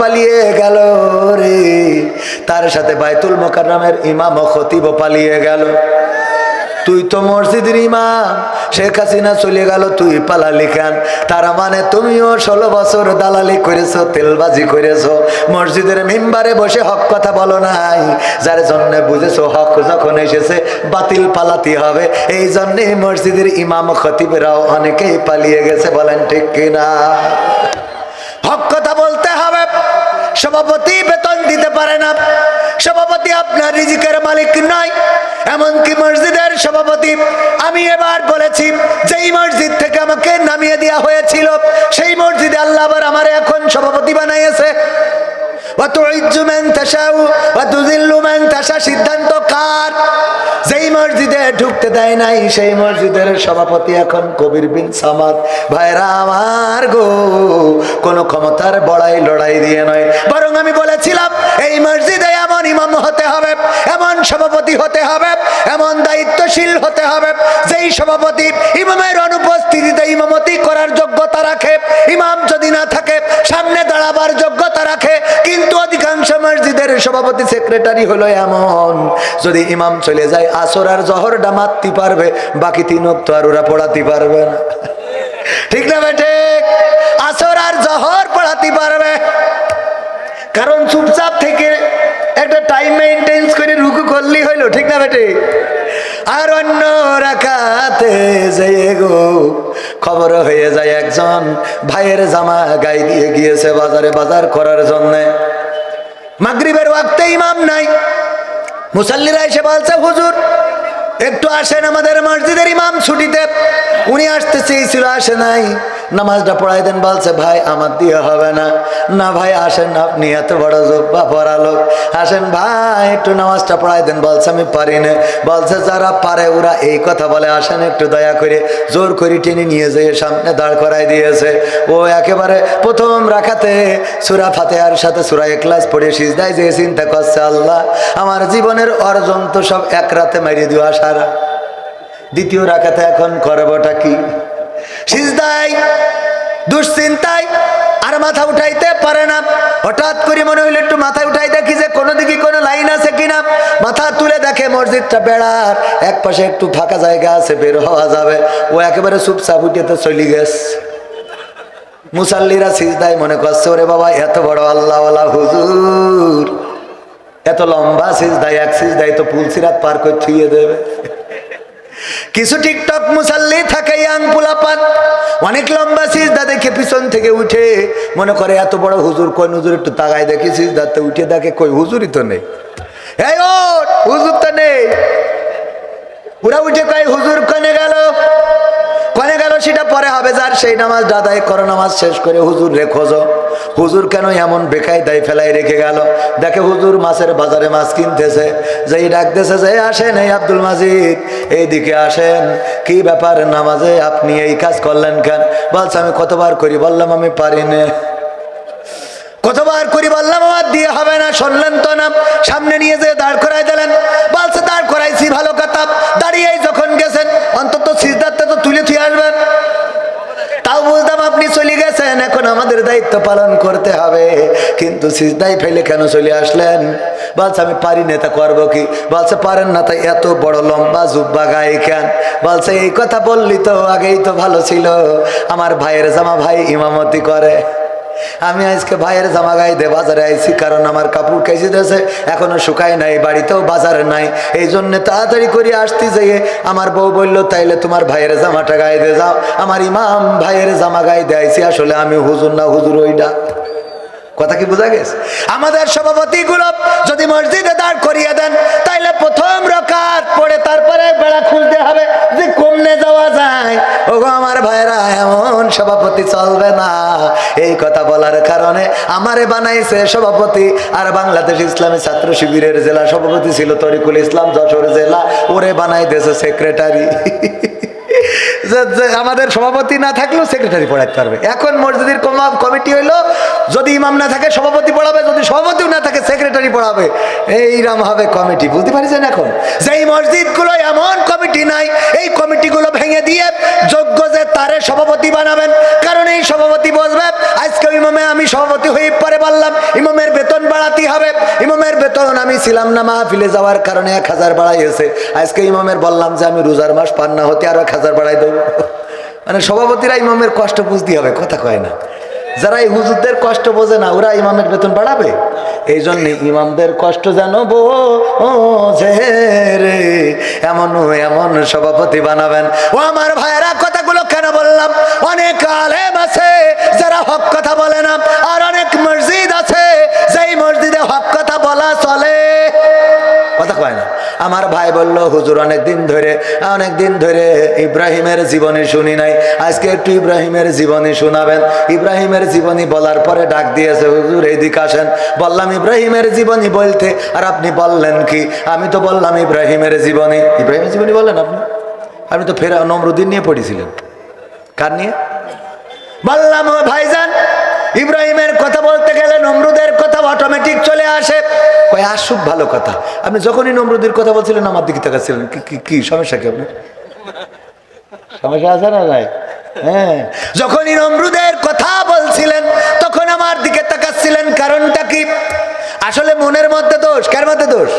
পালিয়ে গেল রে। তার সাথে বাইতুল মোকাররমের ইমাম ও খতিব পালিয়ে গেল। তুই তো মসজিদের ইমাম, শেখ হাসিনা চলে গেল, তুই পালালি কেন? তার মানে তুমিও ষোলো বছর দালালি করেছ, তেলবাজি করেছ, মসজিদের মেম্বারে বসে হক কথা বলো নাই। যার জন্য বুঝেছ, হক যখন এসেছে, বাতিল পালাতে হবে। এই জন্যে মসজিদের ইমাম খতিবরাও অনেকেই পালিয়ে গেছে, বলেন ঠিক কিনা? হক কথা হবে সভাপতি বেতন দিতে পারে না। সভাপতি আপনার রিজিকের মালিক নয়, এমনকি মসজিদের সভাপতি। আমি এবার বলেছি, যেই মসজিদ থেকে আমাকে নামিয়ে দেওয়া হয়েছিল, সেই মসজিদে আল্লাহ আবার আমার এখন সভাপতি বানাইয়েছে। সিদ্ধান্ত কার? মসজিদে ঢুকতে দেয় নাই, সেই মসজিদের সভাপতি এখন কবির বিন সামাদ। ভাইরা আমার গো, কোন ক্ষমতার বড়াই লড়াই দিয়ে নয়। বরং আমি বলেছিলাম, এই মসজিদে এমন ইমাম হতে হবে, এমন সভাপতি হতে হবে, এমন দায়িত্বশীল হতে হবে, যেই সভাপতি ইমামের অনুপস্থিতিতে ইমামতি করার যোগ্যতা রাখে। ইমাম যদি না থাকে, সামনে দাঁড়াবার যোগ্যতা রাখে। কিন্তু মসজিদের সভাপতি সেক্রেটারি হলো এমন। যদি ইমাম চলে যায়, আসর আর জহরটা মারতে পারবে, বাকি তিন তো আর ওরা পড়াতে পারবে না। ঠিক না বেটে আসর আর জহর পড়াতে পারবে। কারণ চুপচাপ থেকে একটা টাইম মেনটেন্স করে রুকু করলেই হইল, ঠিক না বেটে আর অন্য রাখাতে যেয়ে গো, খবর হয়ে যায় একজন ভাইয়ের জামা গায়ে দিয়ে গিয়েছে বাজারে বাজার করার জন্য। মাগরিবের ওয়াক্তে ইমাম নাই। মুসাল্লিরা এসে বলছে, হুজুর, একটু আসেন আমাদের মসজিদের ইমাম ছুটিতে। উনি আসতে চেয়েছিল, আসে নাই। নামাজটা পড়াই দেন, বলছে, ভাই, আমার দিয়ে হবে না। না ভাই, আসেন আপনি এত বড় জব্বা পড়ালো আসেন ভাই, একটু নামাজটা পড়াই দেন, বলছে, আমি পারি না। বলছে, যারা পারে, ওরা এই কথা বলে, আসেন একটু দয়া করে। জোর করে টেনে নিয়ে যেয়ে সামনে দাঁড় করাই দিয়েছে। ও একেবারে প্রথম রাখাতে সুরা ফাতেহার সাথে সুরা এক্লাস পড়ে সিজদায় যে চিন্তা করছে, আল্লাহ, আমার জীবনের অর্জন তো সব এক রাতে মারিয়ে দেওয়া সারা দ্বিতীয় রাখাতে এখন করবটা কি? সিজদায় দুশ্চিন্তায় আর মাথা উঠাইতে পারে না। হঠাৎ করে মনে হইল একটু মাথা উঠাই দেখি যে কোনো দিকে কোনো লাইন আছে কিনা। মাথা তুলে দেখে মসজিদটা বেড়ার এক পাশে একটু ফাঁকা জায়গা আছে, বের হওয়া যাবে। ও একেবারে চুপচাপ উঠে তো চলে গেছে। মুসাল্লিরা সিজদায় মনে করছে, ওরে বাবা, এত বড় আল্লাহওয়ালা হুজুর। এত লম্বা সিজদায়, এক সিজদায় তো পুলসিরাত পার করে থুয়ে দেবে। কিছু টিকটক মুসাল্লি থাকে ইয়াং পোলাপান। অনেক লম্বা সিজদা দেখে পিছন থেকে উঠে মনে করে, এত বড় হুজুর কই? হুজুর একটু তাকায় দেখি সিজদাতে। উঠে দেখে, কই, হুজুরই তো নেই। হুজুর তো নেই। ওরা উঠে কয়, হুজুর কনে গেল? কনে গেল সেটা পরে হবে, যার সেই নামাজ দাদাই করো, নামাজ শেষ করে হুজুর রে খোঁজো। হুজুর কেন এমন বেকায় দায় ফেলাই রেখে গেল? দেখে হুজুর মাছের বাজারে মাছ কিনতেছে, যেই ডাকতেছে যে, আসেন এই আব্দুল মাজিদ, এইদিকে আসেন, কি ব্যাপার নামাজে আপনি এই কাজ করলেন কেন? বলছে, আমি কতবার করি বললাম আমি পারি না। কতবার করি বললাম, আমার দিয়ে হবে না, শুনলেন তো না সামনে নিয়ে যেয়ে দাঁড় করাই দিলেন বলছে দাঁড় করাইছি ভালো কথা দাঁড়িয়েই যখন গেছেন অন্তত সিজদারটা তো তুলে থুয়ে আসবেন তাও বুঝতাম আপনি চলে গেছেন আমাদের দায়িত্ব পালন করতে হবে। কিন্তু সিজদাই ফেলে কেন চলে আসলেন? বলছে, আমি পারি না, তা করব কি? বলছে, পারেন না তাই এত বড় লম্বা জুব্বা গায়ে কেন? বলছে, এই কথা বললি তো আগেই তো ভালো ছিল। আমার ভাইয়ের জামা ভাই ইমামতি করে। আমি আজকে ভাইয়ের জামা গাইতে বাজারে আইছি, কারণ আমার কাপড় কেজি দিয়েছে, এখনও শুকায় নাই, বাড়িতেও বাজারে নাই। এই জন্য তাড়াতাড়ি করে আসতে যেয়ে আমার বউ বলল, তাইলে তোমার ভাইয়ের জামাটা গাইতে যাও। আমার ইমাম ভাইয়ের জামা গাইতে আইছি, আসলে আমি হুজুর না, হুজুর ওইটা কথা কি বোঝা গেছে? আমাদের সভাপতি গুলো যদি মসজিদে দাঁড় করিয়ে দেন, তাইলে প্রথম রকাত পড়ে তারপরে বেড়া খুলতে হবে যে কমনে যাওয়া যায়। আমার ভাইরা, এমন সভাপতি চলবে না। এই কথা বলার কারণে আমারে বানাইছে সভাপতি। আর বাংলাদেশ ইসলামী ছাত্র শিবিরের জেলা সভাপতি ছিল তরিকুল ইসলাম যশোর জেলা। ওরে বানাই দিয়েছে সেক্রেটারি আমাদের সভাপতি না থাকলেও সেক্রেটারি পড়াতে পারবে। এখন মসজিদের কমা- কমিটি হইল, যদি ইমাম না থাকে, সভাপতি পড়াবে, যদি সভাপতিও না থাকে সেক্রেটারি পড়াবে। এইরকম হবে কমিটি, বুঝতে পারছেন এখন? যে যেই মসজিদগুলো এমন কমিটি নাই, এই কমিটিগুলো ভেঙে দিয়ে যোগ্য যে তারে সভাপতি বানাবেন কারণ এই সভাপতি বসবে আজকে ইমামে আমি সভাপতি হয়ে পরে বললাম তখন আমি ছিলাম না মাহফিলে যাওয়ার কারণে এক হাজার বাড়াইয়েছে আজকে ইমামের বললাম যে আমি রোজার মাস পান না হতে আরও এক হাজার বাড়াই দেবো। মানে সভাপতিরা ইমামের কষ্ট বুঝতে হবে, কথা কয় না। যারা এই হুজুরদের কষ্ট বোঝে না, ওরা ইমামের বেতন বাড়াবে। এই জন্য ইমামদের কষ্ট জানব এমন এমন সভাপতি বানাবেন। ও আমার ভাইয়েরা, কথাগুলো কেন বললাম? অনেক আলেম আছে যারা হক কথা বলে। আমার ভাই বলল, হুজুর অনেক দিন ধরে অনেক দিন ধরে ইব্রাহিমের জীবনী শুনি নাই। আজকে একটু ইব্রাহিমের জীবনী শোনাবেন। ইব্রাহিমের জীবনী বলার পরে ডাক দিয়েছে, হুজুর, এইদিকে আসেন। বললাম, ইব্রাহিমের জীবনী বলতে? আর আপনি বললেন কি? আমি তো বললাম, ইব্রাহিমের জীবনী। ইব্রাহিমের জীবনী বললেন আপনি? আপনি তো ফেরা, নমরুদ্দিন নিয়ে পড়েছিলেন। কার নিয়ে? বললাম ভাইজান, ইব্রাহিমের কথা বলতে গেলে নমরুদের কথা অটোমেটিক চলে আসে। কয় আসুক ভালো কথা। আপনি যখনই নমরুদের কথা বলছিলেন, আমার দিকে তাকাচ্ছিলেন। কি সমস্যা কি আপনার? সমস্যা আছে না নাই হ্যাঁ। যখনই নমরুদের কথা বলছিলেন, তখন আমার দিকে তাকাচ্ছিলেন। কারণটা কি? আসলে মনের মধ্যে দোষ। কার মধ্যে দোষ?